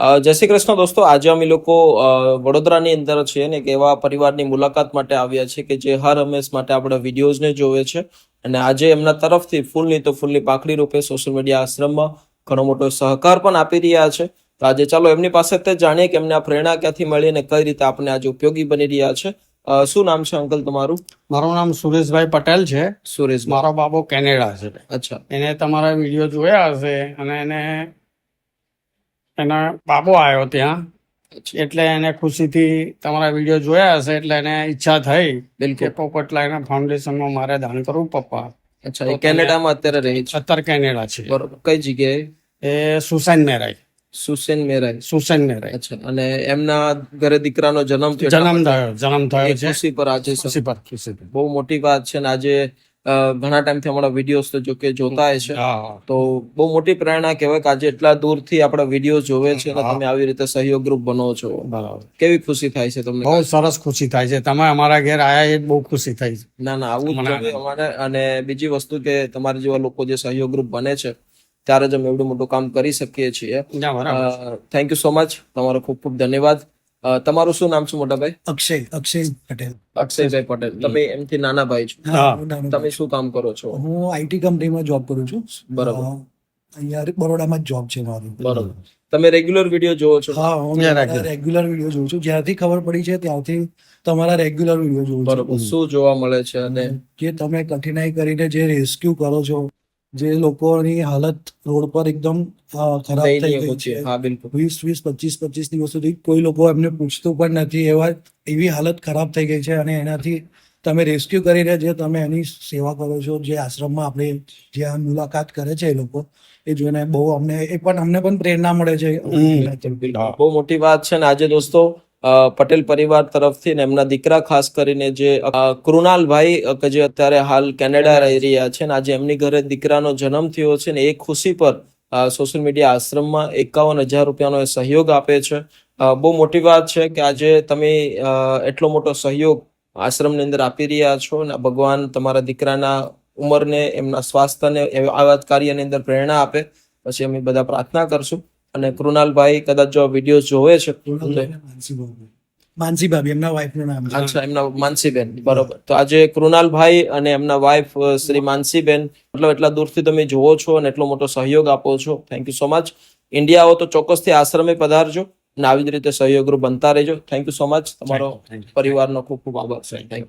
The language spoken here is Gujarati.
જય શ્રી કૃષ્ણ દોસ્તો. આજે અમે લોકો વડોદરાની અંદર છીએ ને એક એવા પરિવારની મુલાકાત માટે આવ્યા છે કે જે હર હંમેશ માટે આપણા વિડીયોઝને જોવે છે. અને આજે એમના તરફથી ફૂલની તો ફૂલની પાખડી રૂપે સોશિયલ મીડિયા આશ્રમમાં ઘણો મોટો સહકાર પણ આપી રહ્યા છે. તો આજે ચાલો એમની પાસે જ જાણીએ કે એમને આ પ્રેરણા ક્યાંથી મળી અને કઈ રીતે આપણે આજે ઉપયોગી બની રહ્યા છે. શું નામ છે અંકલ તમારું? મારું નામ સુરેશભાઈ પટેલ છે. સુરેશ મારો બાબો કેનેડા છે. અચ્છા. એને તમારા વીડિયો જોયા હશે અને એને એના બાબો આવ્યો ત્યાં. એટલે એને ખુશીથી તમારા વીડિયો જોયા હશે એટલે એને ઈચ્છા થઈ કે પોપટલા એના ફાઉન્ડેશનમાં મારે દાન કરવું પપ્પા. અચ્છા એ કેનેડામાં અત્યારે રહે છે? અત્યારે કેનેડા છે. બરોબર. કઈ જગ્યાએ? એ સુસેન મેરાઈ. સુસેન મેરાઈ. સુસેન મેરાઈ. અચ્છા અને એમના ઘરે દીકરાનો જન્મ થયો? જન્મ થયો જન્મ થયો છે. ખુશી પર આજે ખુશી પર ખુશી બહુ મોટી વાત છે ને આજે ઘણા ટાઈમથી અમારા વિડીયોઝ તો જો કે જોતા છે. તો બહુ મોટી પ્રેરણા કહેવાય કે આજે એટલા દૂરથી આપણા વીડિયો જોવે છે અને તમે આવી રીતે સહયોગ ગ્રુપ બનો છો. બરાબર. કેવી ખુશી થાય છે તમને? બહુ સરસ ખુશી થાય છે. તમે અમારા ઘેર આયા એ બહુ ખુશી થઈ છે. ના ના આવું જ અમારે. અને બીજી વસ્તુ કે તમારા જેવા લોકો જે સહયોગ ગ્રુપ બને છે ત્યારે જ અમે એવડું મોટું કામ કરી શકીએ છીએ. થેન્ક યુ સો મચ તમારો ખૂબ ખૂબ ધન્યવાદ. તમારું શું નામ છે મોટાભાઈ? અક્ષય અક્ષય પટેલ. અક્ષયભાઈ પટેલ. તમે એમથી નાના ભાઈ છો. તમે શું કામ કરો છો? હું આઈટી કંપનીમાં જોબ કરું છું. બરાબર. અહીંયા બરોડામાં જ જોબ છે મારું. બરોબર. તમે રેગ્યુલર વીડિયો જોવો છો? હા હું રેગ્યુલર વીડિયો જોઉં છું. જ્યારથી ખબર પડી છે ત્યારથી તમારા રેગ્યુલર વીડિયો જોઉં છું. બરોબર. શું જોવા મળે છે અને જે તમે કઠિનાઈ કરીને જે રેસ્ક્યુ કરો છો જે લોકોની હાલત રોડ પર એકદમ ખરાબ થઈ ગઈ છે. હા બિલકુલ. વીસ વીસ પચીસ પચીસ દિવસ સુધી કોઈ લોકો એમને પૂછતું પણ નથી. એવા એવી હાલત ખરાબ થઈ ગઈ છે અને એનાથી તમે રેસ્ક્યુ કરીને જે તમે એની સેવા કરો છો જે આશ્રમમાં આપણે જ્યાં મુલાકાત કરે છે એ લોકો એ જોઈને બહુ અમને એ પણ અમને પણ પ્રેરણા મળે છે. બહુ મોટી વાત છે ને. આજે દોસ્તો પટેલ પરિવાર તરફથી ને એમના દીકરા, ખાસ કરીને જે કૃણાલભાઈ કે જે અત્યારે હાલ કેનેડા રહી રહ્યા છે ને આજે એમની ઘરે દીકરાનો જન્મ થયો છે ને એ ખુશી પર સોશિયલ મીડિયા આશ્રમમાં એકાવન હજાર રૂપિયાનો એ સહયોગ આપે છે. બહુ મોટી વાત છે કે આજે તમે એટલો મોટો સહયોગ આશ્રમની અંદર આપી રહ્યા છો ને ભગવાન તમારા દીકરાના ઉંમરને, એમના સ્વાસ્થ્યને આવા કાર્યની અંદર પ્રેરણા આપે. પછી અમે બધા પ્રાર્થના કરશું. અને કૃણાલભાઈ કદાચ જો વીડિયો જોવે છે માનસી ભાભી એમના વાઈફનું નામ અચ્છા એમના માનસીબેન બરોબર. તો આજે કૃણાલભાઈ અને એમના વાઇફ શ્રી માનસીબેન મતલબ એટલા દૂરથી તમે જોવો છો અને એટલો મોટો સહયોગ આપો છો. Thank you so much India આવો તો ચોક્કસથી આશ્રમે પધારજો અને આવી જ રીતે સહયોગરૂપ બનતા રહેજો. થેન્ક યુ સો મચ તમારો પરિવારનો ખૂબ ખૂબ આભાર. Thank you